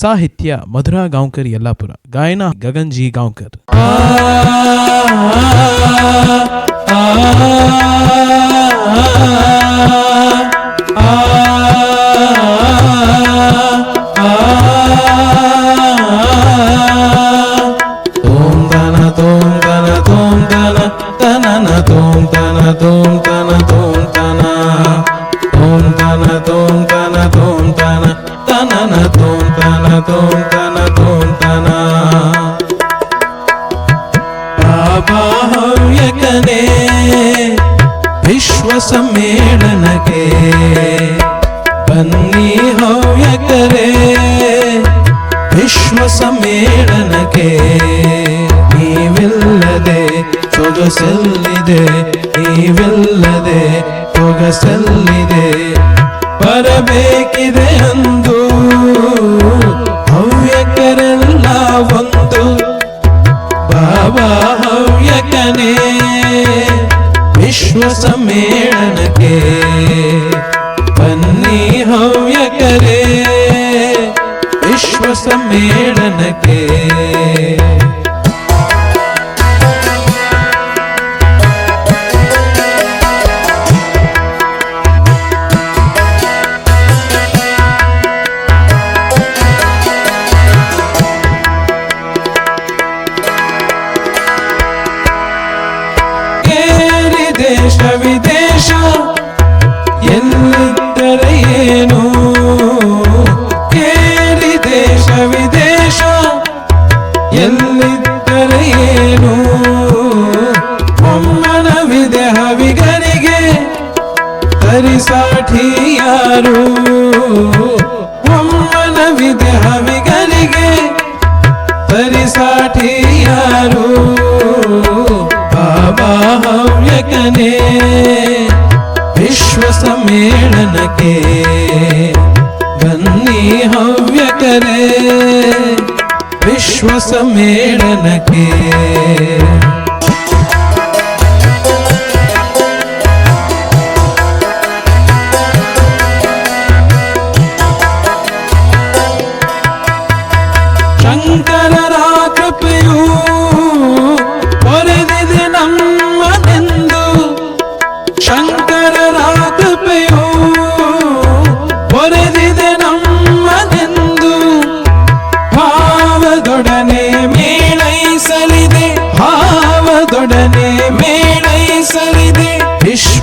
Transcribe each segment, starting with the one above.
ಸಾಹಿತ್ಯ ಮಧುರಾ ಗಾಂವ್ಕರ್ ಯಲ್ಲಾಪುರ, ಗಾಯನ ಗಗನ್ ಜಿ ಗಾಂವ್ಕರ್. ತೋಂ ತನ ತೋಂ ತನ ತೋಂ ತನ ತನನ ತೋಂ ತನ ತೋಂ ತನ ತೋಂ ತನನ ತೋಂ ತನ ತೋಂ ತನ ತೋಂ ತನ ಬಾಬಾ ಹವ್ಯಕನೇ, ವಿಶ್ವ ಸಮ್ಮೇಳನಕ್ಕೆ. ಬನ್ನಿ ಹವ್ಯಕರೇ, ವಿಶ್ವ ಸಮ್ಮೇಳನಕ್ಕೆ. ನೀವಿಲ್ಲದೆ ಸೊಗಸಲ್ಲಿದೆ ನೀವಿಲ್ಲದೆ ಸೊಗಸಲ್ಲಿದೆ ಬರಬೇಕಿದೆ ಅಂದು. ಹವ್ಯಕರೆಲ್ಲ ಒಂದು. ಬಾಬಾ ಹವ್ಯಕನೇ. ವಿಶ್ವ ಸಮ್ಮೇಳನಕ್ಕೆ ಬನ್ನಿ ಹವ್ಯಕರೇ. ವಿಶ್ವ ಸಮ್ಮೇಳನಕ್ಕೆ ವಿದೇಶ ಎಲ್ಲಿದ್ದರೆ ಏನು? ಕೇಳಿ ದೇಶ ವಿದೇಶ ಎಲ್ಲಿದ್ದರೆ ಏನು? ಒಮ್ಮನವಿದೆ ಹವಿಗರಿಗೆ ತರಿಸಾಠಿ ಯಾರು ಒಮ್ಮನವಿದೆ ಹವಿಗರಿಗೆ ಹವ್ಯಕನೇ ವಿಶ್ವ ಸಮ್ಮೇಳನಕ್ಕೆ ಬನ್ನಿ ಹವ್ಯಕರೇ ವಿಶ್ವ ಸಮ್ಮೇಳನಕ್ಕೆ ಶಂಕರರ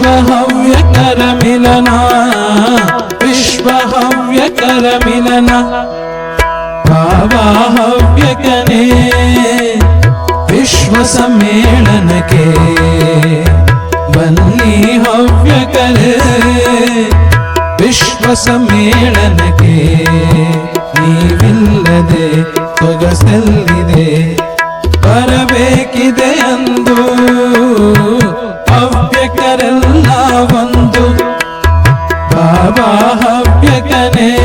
ವಿಶ್ವ ಹವ್ಯಕರ ಮಿಲನ, ವಿಶ್ವಹವ್ಯಕರ ಮಿಲನ. ಬಾಬಾ ಹವ್ಯಕನೇ ವಿಶ್ವ ಸಮ್ಮೇಳನಕ್ಕೆ ಬನ್ನಿ ಹವ್ಯಕರೆ. ವಿಶ್ವ ಸಮ್ಮೇಳನಕ್ಕೆ ನೀವಿಲ್ಲದೆ ಸೊಗಸಲ್ಲಿದೆ, ಬರಬೇಕಿದೆ ಅಂದು. ಬಾಬಾ